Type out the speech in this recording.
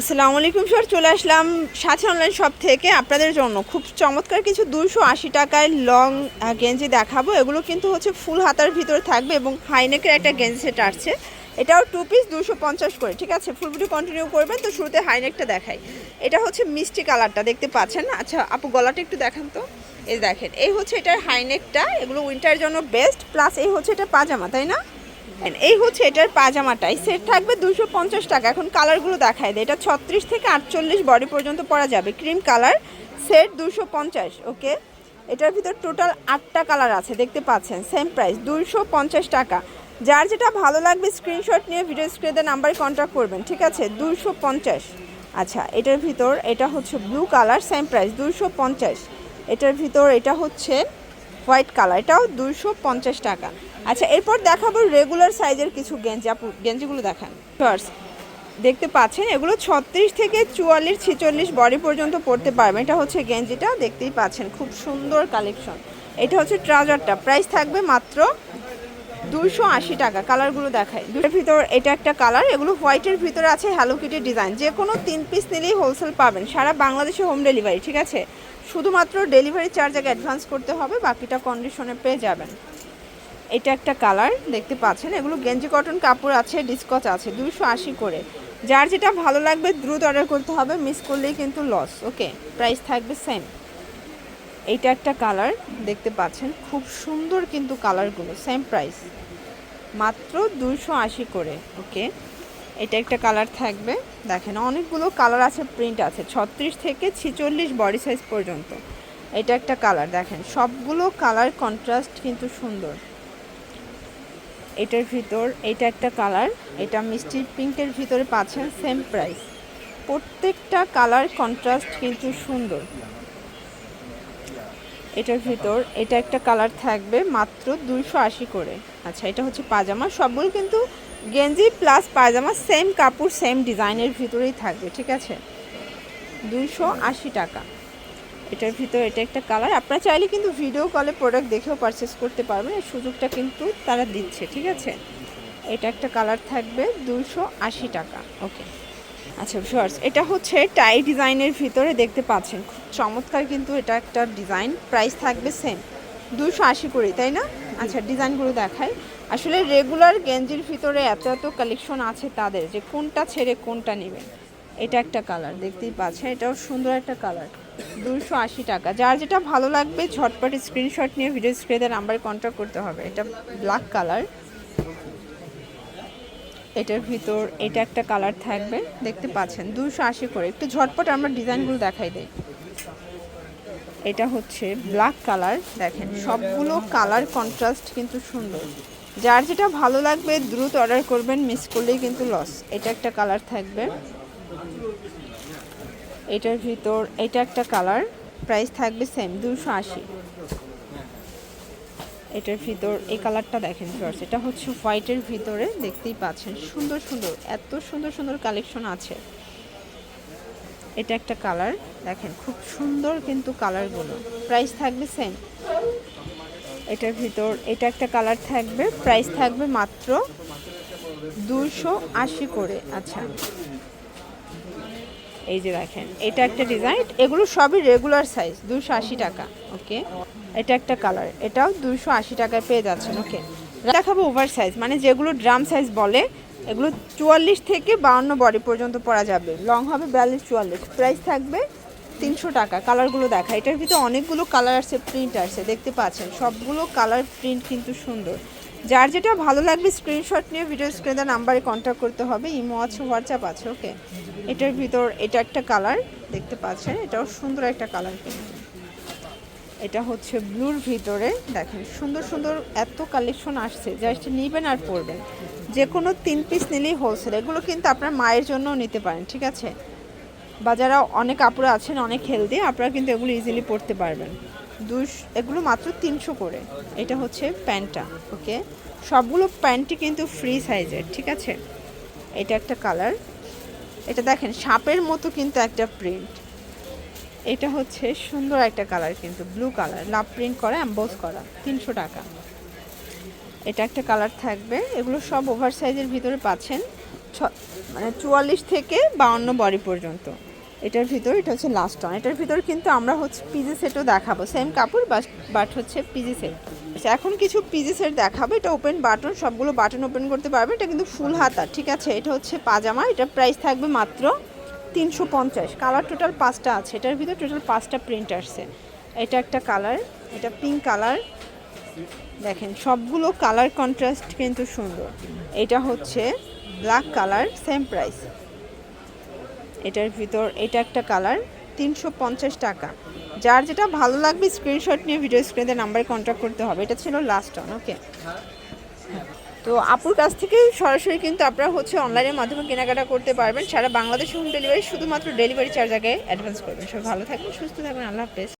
আসসালামু আলাইকুম স্যার, চলে আসলাম সাথে অনলাইন শপ থেকে। আপনাদের জন্য খুব চমৎকার কিছু দুশো আশি টাকায় লং গেঞ্জি দেখাবো। এগুলো কিন্তু হচ্ছে ফুল হাতার ভিতরে থাকবে এবং হাইনেকের একটা গেঞ্জি সেট আসছে। এটাও টু পিস দুশো পঞ্চাশ করে, ঠিক আছে? ফুল ভিডিও কন্টিনিউ করবেন, তো শুরুতে হাইনেকটা দেখাই। এটা হচ্ছে মিষ্টি কালারটা, দেখতে পাচ্ছেন? আচ্ছা আপু, গলাটা একটু দেখান তো। এই দেখেন, এই হচ্ছে এটার হাইনেকটা এগুলো উইন্টারের জন্য বেস্ট প্লাস এই হচ্ছে এটা পাজামা, তাই না? এই হচ্ছে এটার পাজামাটাই সেট থাকবে দুশো পঞ্চাশ টাকা। এখন কালারগুলো দেখায় দেয়। এটা ছত্রিশ থেকে আটচল্লিশ বডি পর্যন্ত পরা যাবে। ক্রিম কালার সেট দুশো পঞ্চাশ ওকে এটার ভিতর টোটাল আটটা কালার আছে, দেখতে পাচ্ছেন। সেম প্রাইস দুশো পঞ্চাশ টাকা। যার যেটা ভালো লাগবে স্ক্রিনশট নিয়ে ভিডিও স্ক্রিনে নাম্বারে কন্ট্যাক্ট করবেন, ঠিক আছে? দুশো পঞ্চাশ। আচ্ছা এটার ভিতর, এটা হচ্ছে ব্লু কালার সেম প্রাইস দুশো পঞ্চাশ। এটার ভিতর, এটা হচ্ছে হোয়াইট কালার, এটাও দুশো পঞ্চাশ টাকা। আচ্ছা এরপর দেখাবো রেগুলার সাইজের কিছু গেঞ্জি। আপু, গেঞ্জিগুলো দেখান। ফার্স্ট দেখতে পাচ্ছেন? এগুলো ছত্রিশ থেকে চুয়াল্লিশ, ছিচল্লিশ বডি পর্যন্ত পড়তে পারবেন এটা হচ্ছে গেঞ্জিটা, দেখতেই পাচ্ছেন। খুব সুন্দর কালেকশন এটা হচ্ছে ট্রাউজারটা। প্রাইস থাকবে মাত্র দুশো আশি টাকা। কালারগুলো দেখায় দুটোর ভিতর এটা একটা কালার এগুলো হোয়াইটের ভিতরে আছে হ্যালো কিটির ডিজাইন যে কোনো তিন পিস নিলেই হোলসেল পাবেন। সারা বাংলাদেশে হোম ডেলিভারি ঠিক আছে? শুধুমাত্র ডেলিভারি চার্জ আগে অ্যাডভান্স করতে হবে, বাকিটা কন্ডিশনে পেয়ে যাবেন। এটা একটা কালার, দেখতে পাচ্ছেন, এগুলো গেঞ্জি কটন কাপড় আছে, ডিসকচ আছে দুশো আশি করে। যার যেটা ভালো লাগবে দ্রুত অর্ডার করতে হবে মিস করলেই কিন্তু লস ওকে প্রাইস থাকবে সেম এইটা একটা কালার, দেখতে পাচ্ছেন, খুব সুন্দর কিন্তু কালারগুলো সেম প্রাইস মাত্র দুশো আশি করে ওকে এটা একটা কালার থাকবে। দেখেন, অনেকগুলো কালার আছে, প্রিন্ট আছে, ছত্রিশ থেকে ছিচল্লিশ বডি সাইজ পর্যন্ত। এটা একটা কালার, দেখেন, সবগুলো কালার কন্ট্রাস্ট কিন্তু সুন্দর। এটার ভিতর, এটা একটা কালার, এটা মিষ্টি পিঙ্কের ভিতরে পাচ্ছেন সেম প্রাইস। প্রত্যেকটা কালার কন্ট্রাস্ট কিন্তু সুন্দর। এটার ভিতর, এটা একটা কালার থাকবে মাত্র দুইশো আশি করে। আচ্ছা এটা হচ্ছে পাজামা। সবগুলো কিন্তু গেঞ্জি প্লাস পাজামা সেম কাপড় সেম ডিজাইনের ভিতরেই থাকবে, ঠিক আছে? দুইশো আশি টাকা। এটার ভিতর এটা একটা কালার আপনারা চাইলে কিন্তু ভিডিও কলে প্রোডাক্ট দেখেও পারচেস করতে পারবেন। এই সুযোগটা কিন্তু তারা দিচ্ছে, ঠিক আছে? এটা একটা কালার থাকবে দুইশো আশি টাকা। ওকে আচ্ছা শর্টস এটা হচ্ছে টাই ডিজাইনের ভিতরে দেখতে পাচ্ছেন। খুব চমৎকার কিন্তু এটা একটা ডিজাইন। প্রাইস থাকবে সেম দুশো আশি করে, তাই না? আচ্ছা ডিজাইনগুলো দেখাই। আসলে রেগুলার গেঞ্জির ভিতরে এত এত কালেকশন আছে তাদের যে কোনটা ছেড়ে কোনটা নেবেন। এটা একটা কালার দেখতেই পাচ্ছেন। এটাও সুন্দর একটা কালার দুশো আশি টাকা। যার যেটা ভালো লাগবে, ঝটপট স্ক্রিনশট নিয়ে ভিডিও স্ক্রিনের নাম্বারে কন্ট্যাক্ট করতে হবে। এটা ব্ল্যাক কালার এটার ভিতর, এটা একটা কালার থাকবে। দেখতে পাচ্ছেন দুশো আশি করে। একটু ঝটপট আমরা ডিজাইনগুলো দেখাই দেই। এটা হচ্ছে ব্ল্যাক কালার, দেখেন, সবগুলো কালার কন্ট্রাস্ট কিন্তু সুন্দর। যার যেটা ভালো লাগবে, দ্রুত অর্ডার করবেন, মিস করলেই কিন্তু লস। এটা একটা কালার থাকবে। এটার ভিতর, এটা একটা কালার। প্রাইস থাকবে সেম দুশো আশি। এটার ভিতর, এই কালারটা দেখেন ফ্লোর্স এটা হচ্ছে হোয়াইটের ভিতরে দেখতেই পাচ্ছেন, সুন্দর সুন্দর, এত সুন্দর সুন্দর কালেকশন আছে। এটা একটা কালার দেখেন, খুব সুন্দর কিন্তু কালারগুলো প্রাইস থাকবে সেম এটার ভিতর, এটা একটা কালার থাকবে প্রাইস থাকবে মাত্র দুশো আশি করে আচ্ছা। এই যে দেখেন, এটা একটা ডিজাইন, এগুলো সবই রেগুলার সাইজ দুশো আশি টাকা ওকে এটা একটা কালার এটাও দুশো আশি টাকায় পেয়ে যাচ্ছেন ওকে দেখাবো ওভার সাইজ মানে যেগুলো ড্রাম সাইজ বলে, এগুলো চুয়াল্লিশ থেকে বাউন্ন বডি পর্যন্ত পরা যাবে। লং হবে বিয়াল্লিশ, চুয়াল্লিশ। প্রাইস থাকবে তিনশো টাকা কালারগুলো দেখা। এটার ভিতরে অনেকগুলো কালার আছে প্রিন্ট আছে, দেখতে পাচ্ছেন, সবগুলো কালার প্রিন্ট কিন্তু সুন্দর। যার যেটা ভালো লাগবে স্ক্রিনশট নিয়ে ভিডিও স্ক্রিনে নাম্বারে কন্ট্যাক্ট করতে হবে, ইমো আছে হোয়াটসঅ্যাপ আছে ওকে এটার ভিতর এটা একটা কালার দেখতে পাচ্ছেন, এটাও সুন্দর একটা কালার কিন্তু এটা হচ্ছে ব্লুর ভিতরে, দেখেন সুন্দর সুন্দর এত কালেকশন আসছে, জাস্ট নেবেন আর পরবেন। যে কোনো তিন পিস নিলেই হোলসেল এগুলো কিন্তু আপনার মায়ের জন্যও নিতে পারেন, ঠিক আছে? বা যারা অনেক কাপড় আছেন, অনেক হেলদি আপনারা কিন্তু এগুলো ইজিলি পরতে পারবেন। দুশ এগুলো মাত্র তিনশো করে। এটা হচ্ছে প্যান্টটা ওকে সবগুলো প্যান্টই কিন্তু ফ্রি সাইজের ঠিক আছে? এটা একটা কালার। এটা দেখেন, সাপের মতো কিন্তু একটা প্রিন্ট এটা হচ্ছে সুন্দর একটা কালার কিন্তু ব্লু কালার লাভ প্রিন্ট করা অ্যাম্বোস করা, তিনশো টাকা। এটা একটা কালার থাকবে। এগুলো সব ওভার সাইজের ভিতরে পাচ্ছেন ছ- মানে চুয়াল্লিশ থেকে বাউন্ন বডি পর্যন্ত। এটার ভিতর, এটা হচ্ছে লাস্ট অন এটার ভিতর কিন্তু আমরা হচ্ছে পিজি সেটও দেখাবো। সেম কাপড় বাট হচ্ছে পিজি সেট আচ্ছা এখন কিছু পিজি সেট দেখাবো। এটা ওপেন বাটন সবগুলো বাটন ওপেন করতে পারবে। এটা কিন্তু ফুল হাতা, ঠিক আছে? এটা হচ্ছে পাজামা। এটার প্রাইস থাকবে মাত্র তিনশো পঞ্চাশ। কালার টোটাল পাঁচটা আছে। এটার ভিতর টোটাল পাঁচটা প্রিন্ট আসছে। এটা একটা কালার এটা পিঙ্ক কালার দেখেন, সবগুলো কালার কন্ট্রাস্ট কিন্তু সুন্দর। এটা হচ্ছে ব্ল্যাক কালার সেম প্রাইস এটার ভিতর, এটা একটা কালার, তিনশো পঞ্চাশ টাকা। যার যেটা ভালো লাগবে স্ক্রিনশট নিয়ে ভিডিও স্ক্রিনে নাম্বারে কন্ট্যাক্ট করতে হবে। এটা ছিল লাস্ট অন ওকে তো আপুর কাছ থেকে সরাসরি কিন্তু আপনারা হচ্ছে অনলাইনের মাধ্যমে কেনাকাটা করতে পারবেন। সারা বাংলাদেশ হোম ডেলিভারি শুধুমাত্র ডেলিভারি চার্জ আগে অ্যাডভান্স করবেন। সব ভালো থাকবেন, সুস্থ থাকবেন, আল্লাহ হাফেজ।